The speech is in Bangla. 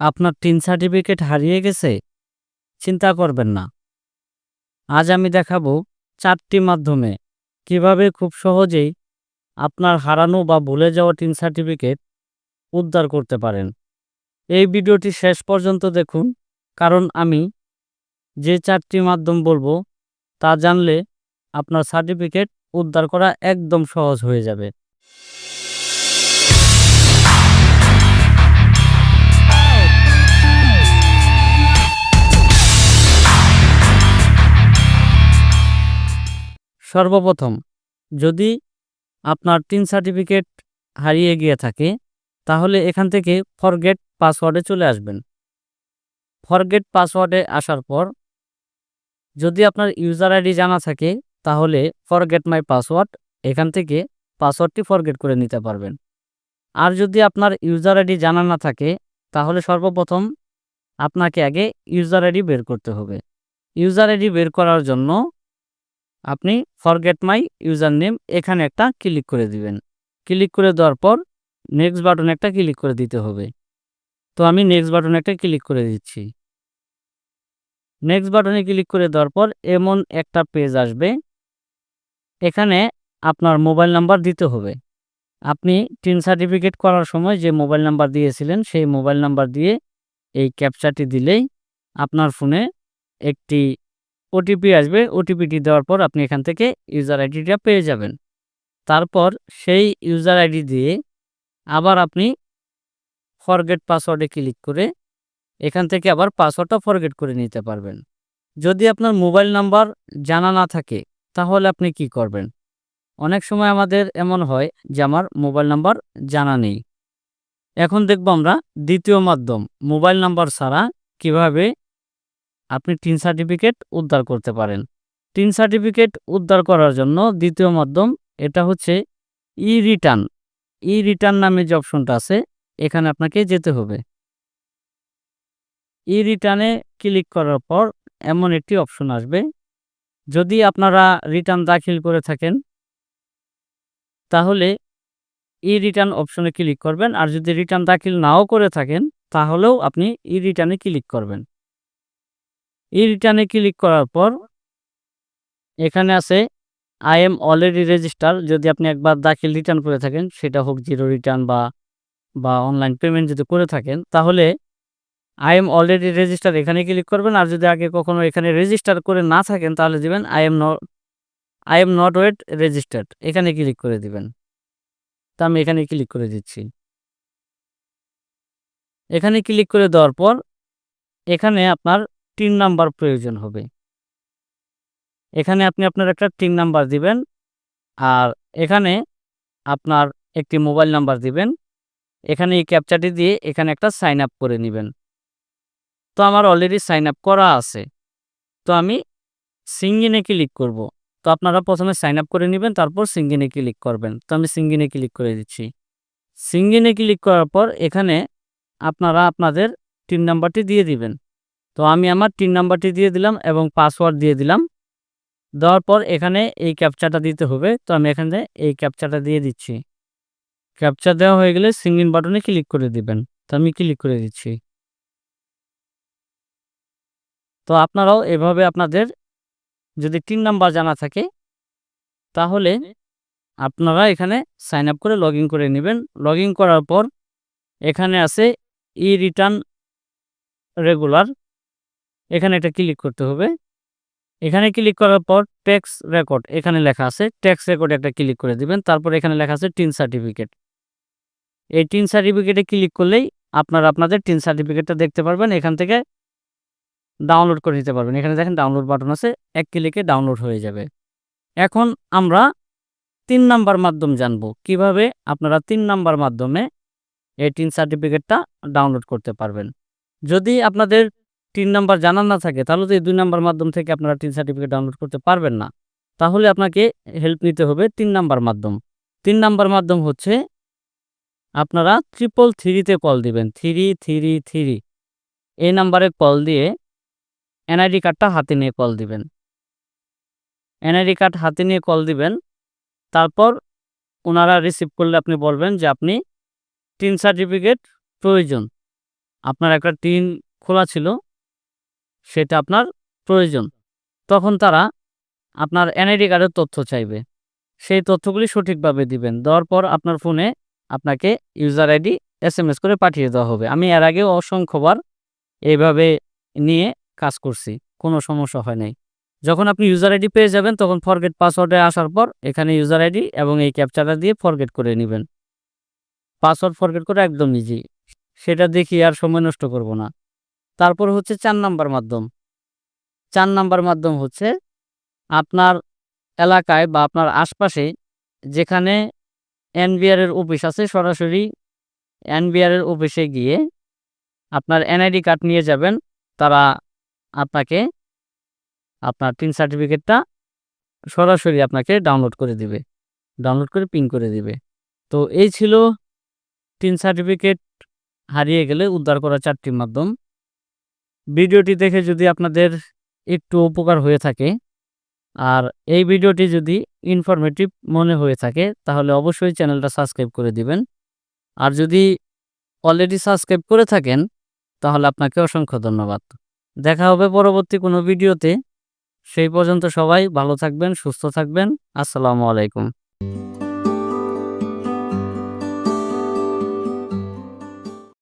আপনার টিন সার্টিফিকেট হারিয়ে গেছে, চিন্তা করবেন না। আজ আমি দেখাবো চারটি মাধ্যমে কীভাবে খুব সহজেই আপনার হারানো বা ভুলে যাওয়া টিন সার্টিফিকেট উদ্ধার করতে পারেন। এই ভিডিওটি শেষ পর্যন্ত দেখুন, কারণ আমি যে চারটি মাধ্যম বলব, তা জানলে আপনার সার্টিফিকেট উদ্ধার করা একদম সহজ হয়ে যাবে। সর্বপ্রথম, যদি আপনার টিন সার্টিফিকেট হারিয়ে গিয়ে থাকে, তাহলে এখান থেকে ফরগেট পাসওয়ার্ডে চলে আসবেন। ফরগেট পাসওয়ার্ডে আসার পর, যদি আপনার ইউজার আইডি জানা থাকে, তাহলে ফরগেট মাই পাসওয়ার্ড এখান থেকে পাসওয়ার্ডটি ফরগেট করে নিতে পারবেন। আর যদি আপনার ইউজার আইডি জানা না থাকে, তাহলে সর্বপ্রথম আপনাকে আগে ইউজার আইডি বের করতে হবে। ইউজার আইডি বের করার জন্য আপনি ফরগেট মাই ইউজার নেম এখানে একটা ক্লিক করে দিবেন। ক্লিক করে দেওয়ার পর নেক্সট বাটন একটা ক্লিক করে দিতে হবে। তো আমি নেক্সট বাটন একটা ক্লিক করে দিচ্ছি। নেক্সট বাটনে ক্লিক করে দেওয়ার পর এমন একটা পেজ আসবে। এখানে আপনার মোবাইল নাম্বার দিতে হবে। আপনি টিন সার্টিফিকেট করার সময় যে মোবাইল নাম্বার দিয়েছিলেন, সেই মোবাইল নাম্বার দিয়ে এই ক্যাপচারটি দিলেই আপনার ফোনে একটি ওটিপি আসবে ওটিপিটি দেওয়ার পর আপনি এখান থেকে ইউজার আইডিটা পেয়ে যাবেন। তারপর সেই ইউজার আইডি দিয়ে আবার আপনি ফরগেট পাসওয়ার্ডে ক্লিক করে এখান থেকে আবার পাসওয়ার্ডটা ফরগেট করে নিতে পারবেন। যদি আপনার মোবাইল নাম্বার জানা না থাকে, তাহলে আপনি কি করবেন? অনেক সময় আমাদের এমন হয় যে আমার মোবাইল নাম্বার জানা নেই। এখন দেখব আমরা দ্বিতীয় মাধ্যম মোবাইল নাম্বার ছাড়া কীভাবে আপনি টিন সার্টিফিকেট উদ্ধার করতে পারেন। টিন সার্টিফিকেট উদ্ধার করার জন্য দ্বিতীয় মাধ্যম এটা হচ্ছে ই রিটার্ন ই রিটার্ন নামে যে অপশনটা আছে, এখানে আপনাকে যেতে হবে। ই রিটার্নে ক্লিক করার পর এমন একটি অপশন আসবে। যদি আপনারা রিটার্ন দাখিল করে থাকেন, তাহলে ই রিটার্ন অপশনে ক্লিক করবেন। আর যদি রিটার্ন দাখিল নাও করে থাকেন, তাহলেও আপনি ই রিটার্নে ক্লিক করবেন। ই রিটার্নে ক্লিক করার পর, এখানে আছে আই এম অলরেডি রেজিস্টার যদি আপনি একবার দাখিল রিটার্ন করে থাকেন, সেটা হোক জিরো রিটার্ন বা বা অনলাইন পেমেন্ট যদি করে থাকেন, তাহলে আই এম অলরেডি রেজিস্টার এখানে ক্লিক করবেন। আর যদি আগে কখনো এখানে রেজিস্টার করে না থাকেন, তাহলে দিবেন I am not I am not yet registered এখানে ক্লিক করে দিবেন। তা আমি এখানে ক্লিক করে দিচ্ছি। এখানে ক্লিক করে দেওয়ার পর, এখানে আপনার তিন নাম্বার প্রয়োজন হবে। এখানে আপনি আপনার একটা তিন নাম্বার দিবেন আর এখানে আপনার একটি মোবাইল নাম্বার দিবেন। এখানে এই ক্যাপচারটি দিয়ে এখানে একটা সাইন আপ করে নেবেন। তো আমার অলরেডি সাইন আপ করা আছে। তো আমি সিঙ্গিনে ক্লিক করব। তো আপনারা প্রথমে সাইন আপ করে নেবেন, তারপর সিঙ্গিনে ক্লিক করবেন। তো আমি সিঙ্গিনে ক্লিক করে দিচ্ছি। সিঙ্গিনে ক্লিক করার পর এখানে আপনারা আপনাদের তিন নাম্বারটি দিয়ে দিবেন। তো আমি আমার তিন নাম্বারটি দিয়ে দিলাম এবং পাসওয়ার্ড দিয়ে দিলাম। দেওয়ার পর এখানে এই ক্যাপচাটা দিতে হবে। তো আমি এখানে এই ক্যাপচাটা দিয়ে দিচ্ছি। ক্যাপচার দেওয়া হয়ে গেলে সিঙ্গিন বাটনে ক্লিক করে দিবেন। তো আমি ক্লিক করে দিচ্ছি। তো আপনারাও এভাবে আপনাদের যদি তিন নাম্বার জানা থাকে, তাহলে আপনারা এখানে সাইন আপ করে লগ করে নেবেন। লগ করার পর এখানে আছে ই রিটার্ন রেগুলার এখানে এটা ক্লিক করতে হবে। এখানে ক্লিক করার পর ট্যাক্স রেকর্ড এখানে লেখা আছে ট্যাক্স রেকর্ড একটা ক্লিক করে দিবেন, তারপর এখানে লেখা আছে টিন সার্টিফিকেট এই টিন সার্টিফিকেটে ক্লিক করলেই আপনারা আপনাদের টিন সার্টিফিকেটটা দেখতে পারবেন, এখান থেকে ডাউনলোড করে নিতে পারবেন। এখানে দেখেন ডাউনলোড বাটন আছে, এক ক্লিকে ডাউনলোড হয়ে যাবে। এখন আমরা তিন নাম্বার মাধ্যম জানব, কীভাবে আপনারা তিন নাম্বার মাধ্যমে এই টিন সার্টিফিকেটটা ডাউনলোড করতে পারবেন। যদি আপনাদের তিন নাম্বার জানা না থাকে, তাহলে তো এই দুই নাম্বার মাধ্যম থেকে আপনারা তিন সার্টিফিকেট ডাউনলোড করতে পারবেন না। তাহলে আপনাকে হেল্প নিতে হবে তিন নাম্বার মাধ্যম। তিন নাম্বার মাধ্যম হচ্ছে আপনারা ট্রিপল থ্রিতে কল দিবেন। থ্রি থ্রি থ্রি এই নাম্বারে কল দিয়ে এনআইডি কার্ডটা হাতে নিয়ে কল দিবেন। এনআইডি কার্ড হাতে নিয়ে কল দিবেন, তারপর ওনারা রিসিভ করলে আপনি বলবেন যে আপনি তিন সার্টিফিকেট প্রয়োজন। আপনার একটা টিন খোলা ছিল সেটা আপনার প্রয়োজন। তখন তারা আপনার এনআইডি কার্ডের তথ্য চাইবে। সেই তথ্যগুলি সঠিকভাবে দিবেন। দেওয়ার পর আপনার ফোনে আপনাকে user ID S M S করে পাঠিয়ে দেওয়া হবে। আমি এর আগেও অসংখ্যবার এইভাবে নিয়ে কাজ করছি। কোনো সমস্যা হয় নাই। যখন আপনি ইউজার আইডি পেয়ে যাবেন, তখন ফরগেট পাসওয়ার্ডে আসার পর এখানে ইউজার আইডি এবং এই ক্যাপচারটা দিয়ে ফরগেট করে নেবেন। পাসওয়ার্ড ফরগেট করে একদম ইজি সেটা দেখি আর সময় নষ্ট করব না। তারপর হচ্ছে চার নাম্বার মাধ্যম। চার নাম্বার মাধ্যম হচ্ছে আপনার এলাকায় বা আপনার আশপাশে যেখানে এনবিআর এর অফিস আছে, সরাসরি এনবিআর এর অফিসে গিয়ে আপনার এনআইডি কার্ড নিয়ে যাবেন। তারা আপনাকে, আপনার পিন সার্টিফিকেটটা সরাসরি আপনাকে ডাউনলোড করে দিবে। ডাউনলোড করে পিন করে দিবে। তো এই ছিল তিন সার্টিফিকেট হারিয়ে গেলে উদ্ধার করা চারটি মাধ্যম। ভিডিওটি দেখে যদি আপনাদের একটু উপকার হয়ে থাকে, আর এই ভিডিওটি যদি ইনফরমেটিভ মনে হয়ে থাকে, তাহলে অবশ্যই চ্যানেলটা সাবস্ক্রাইব করে দিবেন। আর যদি অলরেডি সাবস্ক্রাইব করে থাকেন, তাহলে আপনাকে অসংখ্য ধন্যবাদ। দেখা হবে পরবর্তী কোনো ভিডিওতে। সেই পর্যন্ত সবাই ভালো থাকবেন, সুস্থ থাকবেন। আসসালামু আলাইকুম।